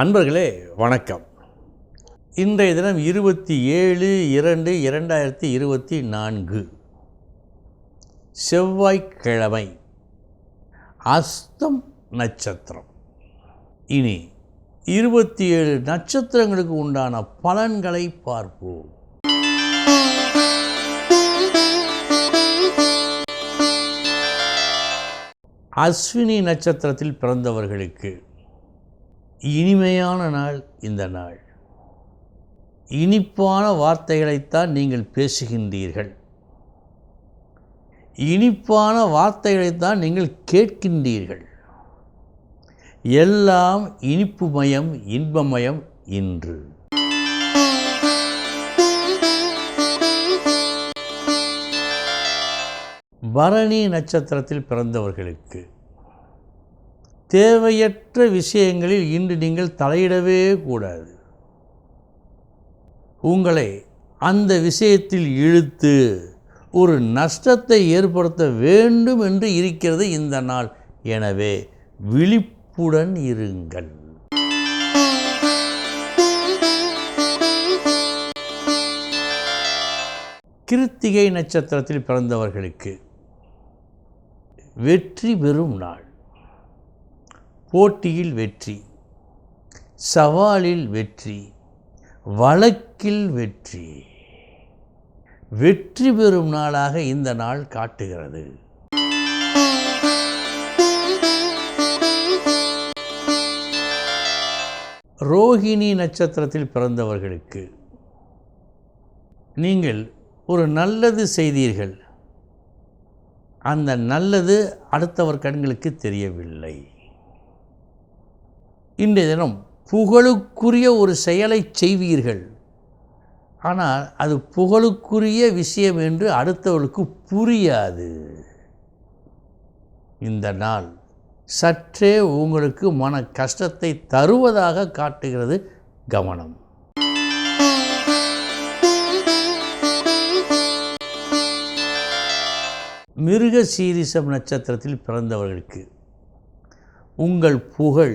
அன்பர்களே வணக்கம். இன்றைய தினம் இருபத்தி ஏழு இரண்டு இரண்டாயிரத்தி இருபத்தி நான்கு. செவ்வாய்க்கிழமை அஸ்தம் நட்சத்திரம். இனி இருபத்தி ஏழு நட்சத்திரங்களுக்கு உண்டான பலன்களை பார்ப்போம். அஸ்வினி நட்சத்திரத்தில் பிறந்தவர்களுக்கு இனிமையான நாள் இந்த நாள். இனிப்பான வார்த்தைகளைத்தான் நீங்கள் பேசுகின்றீர்கள். இனிப்பான வார்த்தைகளைத்தான் நீங்கள் கேட்கின்றீர்கள். எல்லாம் இனிப்புமயம் இன்பமயம் இன்று. பரணி நட்சத்திரத்தில் பிறந்தவர்களுக்கு தேவையற்ற விஷயங்களில் இன்று நீங்கள் தலையிடவே கூடாது. உங்களை அந்த விஷயத்தில் இழுத்து ஒரு நஷ்டத்தை ஏற்படுத்த வேண்டும் என்று இருக்கிறது இந்த நாள். எனவே விழிப்புடன் இருங்கள். கிருத்திகை நட்சத்திரத்தில் பிறந்தவர்களுக்கு வெற்றி பெறும் நாள். போட்டியில் வெற்றி சவாலில் வெற்றி வழக்கில் வெற்றி. வெற்றி பெறும் நாளாக இந்த நாள் காட்டுகிறது. ரோஹிணி நட்சத்திரத்தில் பிறந்தவர்களுக்கு நீங்கள் ஒரு நல்லது செய்தீர்கள். அந்த நல்லது அடுத்தவர் கண்களுக்கு தெரியவில்லை. இன்றைய தினம் புகழுக்குரிய ஒரு செயலை செய்வீர்கள். ஆனால் அது புகழுக்குரிய விஷயம் என்று அடுத்தவர்களுக்கு புரியாது. இந்த நாள் சற்றே உங்களுக்கு மன கஷ்டத்தை தருவதாக காட்டுகிறது கவனம். மிருக சீரிசம் நட்சத்திரத்தில் பிறந்தவர்களுக்கு உங்கள் புகழ்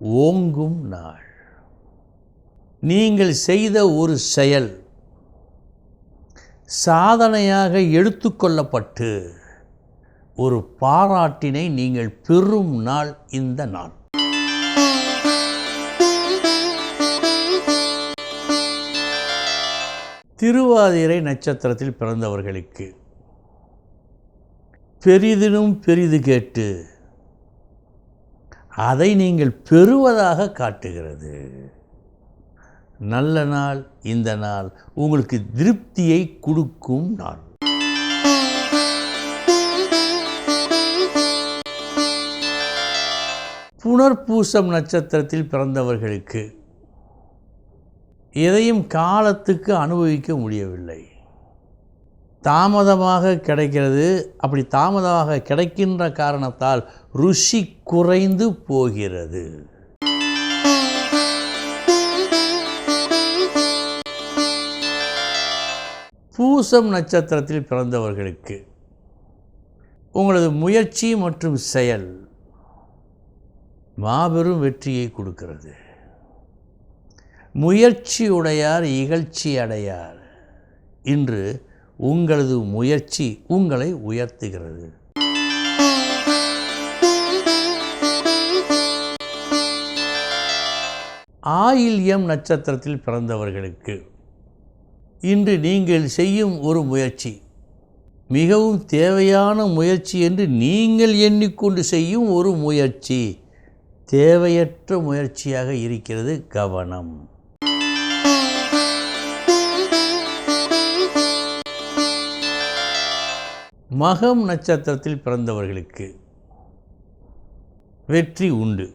ஓங்கும் நாள். நீங்கள் செய்த ஒரு செயல் சாதனையாக எடுத்துக்கொள்ளப்பட்டு ஒரு பாராட்டினை நீங்கள் பெறும் நாள் இந்த நாள். திருவாதிரை நட்சத்திரத்தில் பிறந்தவர்களுக்கு பெரிதினும் பெரிது கேட்டு அதை நீங்கள் பெறுவதாக காட்டுகிறது. நல்ல நாள் இந்த நாள் உங்களுக்கு திருப்தியை கொடுக்கும் நாள். புனர்பூசம் நட்சத்திரத்தில் பிறந்தவர்களுக்கு எதையும் காலத்துக்கு அனுபவிக்க முடியவில்லை. தாமதமாக கிடைக்கிறது. அப்படி தாமதமாக கிடைக்கின்ற காரணத்தால் ருசி குறைந்து போகிறது. பூசம் நட்சத்திரத்தில் பிறந்தவர்களுக்கு உங்களது முயற்சி மற்றும் செயல் மாபெரும் வெற்றியை கொடுக்கிறது. முயற்சியுடையார் இகழ்ச்சி அடையார். இன்று உங்களது முயற்சி உங்களை உயர்த்துகிறது. ஆயில்யம் நட்சத்திரத்தில் பிறந்தவர்களுக்கு இன்று நீங்கள் செய்யும் ஒரு முயற்சி. மிகவும் தேவையான முயற்சி என்று நீங்கள் எண்ணிக்கொண்டு செய்யும் ஒரு முயற்சி. தேவையற்ற முயற்சியாக இருக்கிறது கவனம். மகம் நட்சத்திரத்தில் பிறந்தவர்களுக்கு வெற்றி உண்டு.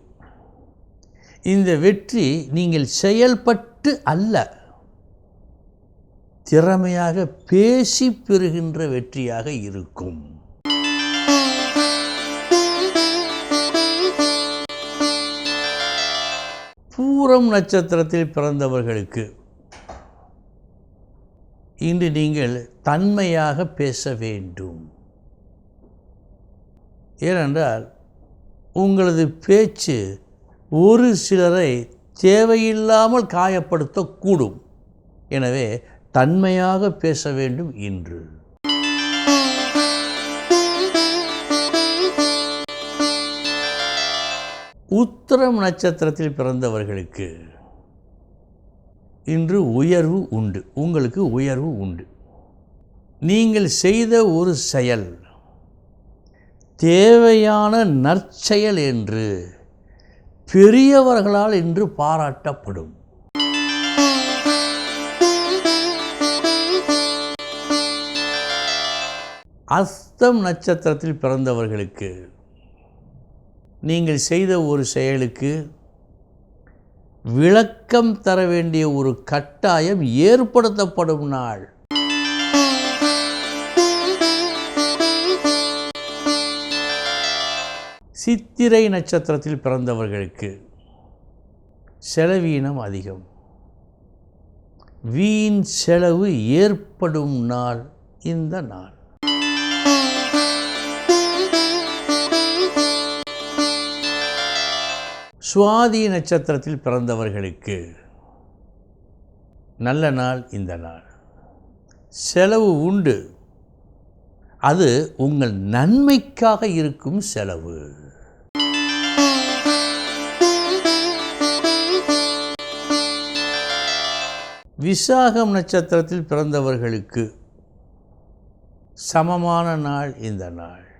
இந்த வெற்றி நீங்கள் செயல்பட்டு அல்ல திறமையாக பேசி பெறுகின்ற வெற்றியாக இருக்கும். பூரம் நட்சத்திரத்தில் பிறந்தவர்களுக்கு இன்று நீங்கள் தன்மையாக பேச வேண்டும். ஏனென்றால் உங்களது பேச்சு ஒரு சிலரை தேவையில்லாமல் காயப்படுத்தக்கூடும். எனவே தன்மையாக பேச வேண்டும் இன்று. உத்திரம் நட்சத்திரத்தில் பிறந்தவர்களுக்கு இன்று உயர்வு உண்டு. உங்களுக்கு உயர்வு உண்டு. நீங்கள் செய்த ஒரு செயல் தேவையான நற்செயல் என்று பெரியவர்களால் இன்று பாராட்டப்படும். அஸ்தம் நட்சத்திரத்தில் பிறந்தவர்களுக்கு நீங்கள் செய்த ஒரு செயலுக்கு விளக்கம் தர வேண்டிய ஒரு கட்டாயம் ஏற்படுத்தப்படும் நாள். சித்திரை நட்சத்திரத்தில் பிறந்தவர்களுக்கு செலவீனம் அதிகம். வீண் செலவு ஏற்படும் நாள் இந்த நாள். சுவாதி நட்சத்திரத்தில் பிறந்தவர்களுக்கு நல்ல நாள் இந்த நாள். செலவு உண்டு. அது உங்கள் நன்மைக்காக இருக்கும் செலவு. விசாகம் நட்சத்திரத்தில் பிறந்தவர்களுக்கு சமமான நாள் இந்த நாள்.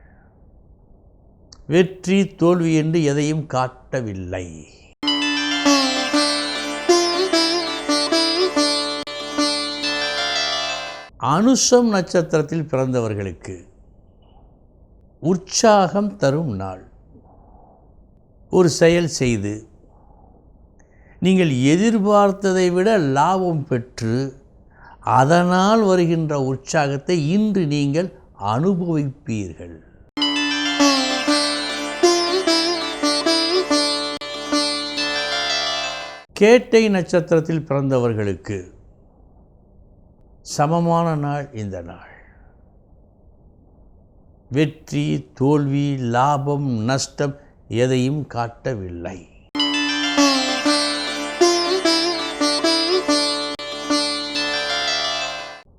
வெற்றி தோல்வி என்று எதையும் காட்டவில்லை. அனுஷம் நட்சத்திரத்தில் பிறந்தவர்களுக்கு உற்சாகம் தரும் நாள். ஒரு செயல் செய்து நீங்கள் எதிர்பார்த்ததை விட லாபம் பெற்று அதனால் வருகின்ற உற்சாகத்தை இன்று நீங்கள் அனுபவிப்பீர்கள். கேட்டை நட்சத்திரத்தில் பிறந்தவர்களுக்கு சமமான நாள் இந்த நாள். வெற்றி தோல்வி லாபம் நஷ்டம் எதையும் காட்டவில்லை.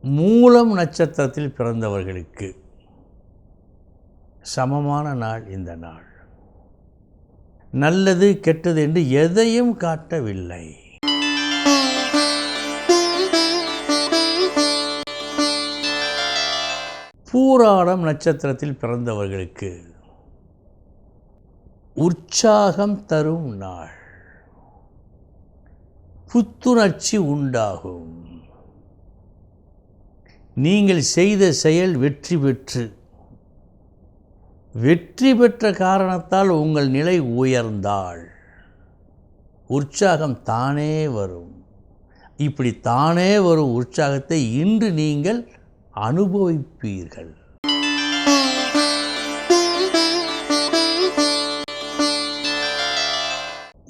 மூலம் நட்சத்திரத்தில் பிறந்தவர்களுக்கு சமமான நாள் இந்த நாள். நல்லது கெட்டது என்று எதையும் காட்டவில்லை. பூராடம் நட்சத்திரத்தில் பிறந்தவர்களுக்கு உற்சாகம் தரும் நாள். புத்துணர்ச்சி உண்டாகும். நீங்கள் செய்த செயல் வெற்றி பெற்று வெற்றி பெற்ற காரணத்தால் உங்கள் நிலை உயர்ந்தால் உற்சாகம் தானே வரும். இப்படி தானே வரும் உற்சாகத்தை இன்று நீங்கள் அனுபவிப்பீர்கள்.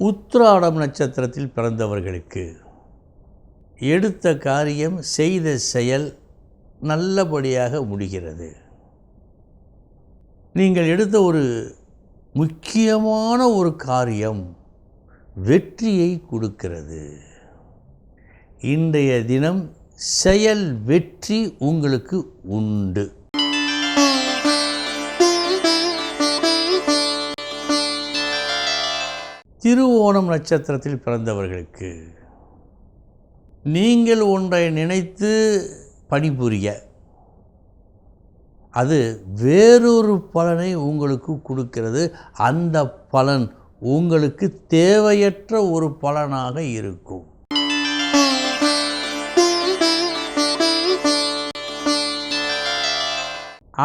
உத்ராடம் நட்சத்திரத்தில் பிறந்தவர்களுக்கு எடுத்த காரியம் செய்த செயல் நல்லபடியாக முடிகிறது. நீங்கள் எடுத்த ஒரு முக்கியமான ஒரு காரியம் வெற்றியை கொடுக்கிறது. இன்றைய தினம் செயல் வெற்றி உங்களுக்கு உண்டு. திருவோணம் நட்சத்திரத்தில் பிறந்தவர்களுக்கு நீங்கள் ஒன்றை நினைத்து பணிபுரிய அது வேறொரு பலனை உங்களுக்கு கொடுக்கிறது. அந்த பலன் உங்களுக்கு தேவையற்ற ஒரு பலனாக இருக்கும்.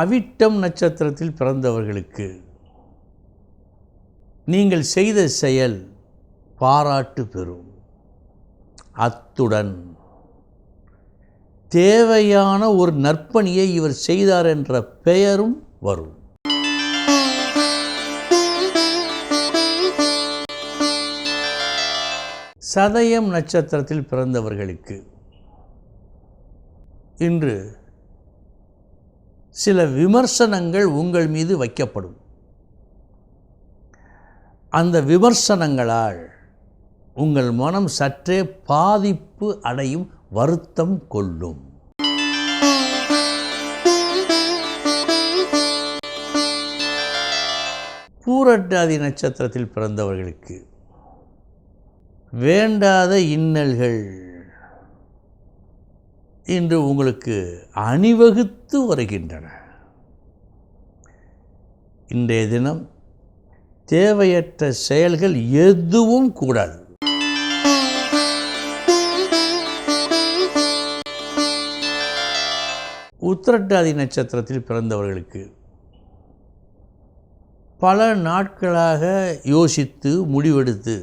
அவிட்டம் நட்சத்திரத்தில் பிறந்தவர்களுக்கு நீங்கள் செய்த செயல் பாராட்டு பெறும். அத்துடன் தேவையான ஒரு நற்பணியை இவர் செய்தார் என்ற பெயரும் வரும். சதயம் நட்சத்திரத்தில் பிறந்தவர்களுக்கு இன்று சில விமர்சனங்கள் உங்கள் மீது வைக்கப்படும். அந்த விமர்சனங்களால் உங்கள் மனம் சற்றே பாதிப்பு அடையும் வருத்தம் கொள்ளும். பூரட்டாதி நட்சத்திரத்தில் பிறந்தவர்களுக்கு வேண்டாத இன்னல்கள். இன்று உங்களுக்கு அணிவகுத்து வருகின்றன. இன்றைய தினம் தேவையற்ற செயல்கள் எதுவும் கூடாது. உத்திரட்டாதி நட்சத்திரத்தில் பிறந்தவர்களுக்கு பல நாட்களாக யோசித்து முடிவெடுத்து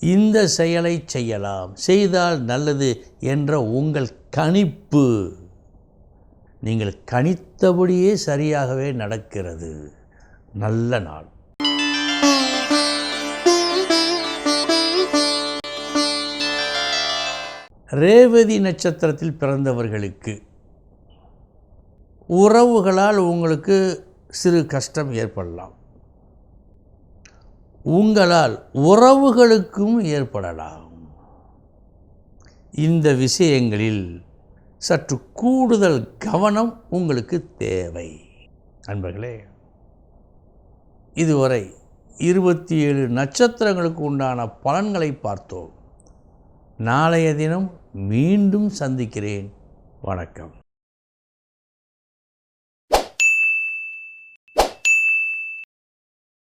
இந்த செயலை செய்யலாம் செய்தால் நல்லது என்ற உங்கள் கணிப்பு நீங்கள் கணித்தபடியே சரியாகவே நடக்கிறது. நல்ல நாள். ரேவதி நட்சத்திரத்தில் பிறந்தவர்களுக்கு உறவுகளால் உங்களுக்கு சிறு கஷ்டம் ஏற்படலாம். உங்களால் உறவுகளுக்கும் ஏற்படலாம். இந்த விஷயங்களில் சற்று கூடுதல் கவனம் உங்களுக்கு தேவை. நண்பர்களே இதுவரை இருபத்தி ஏழு நட்சத்திரங்களுக்கு உண்டான பலன்களை பார்த்தோம். நாளைய தினம் மீண்டும் சந்திக்கிறேன். வணக்கம்.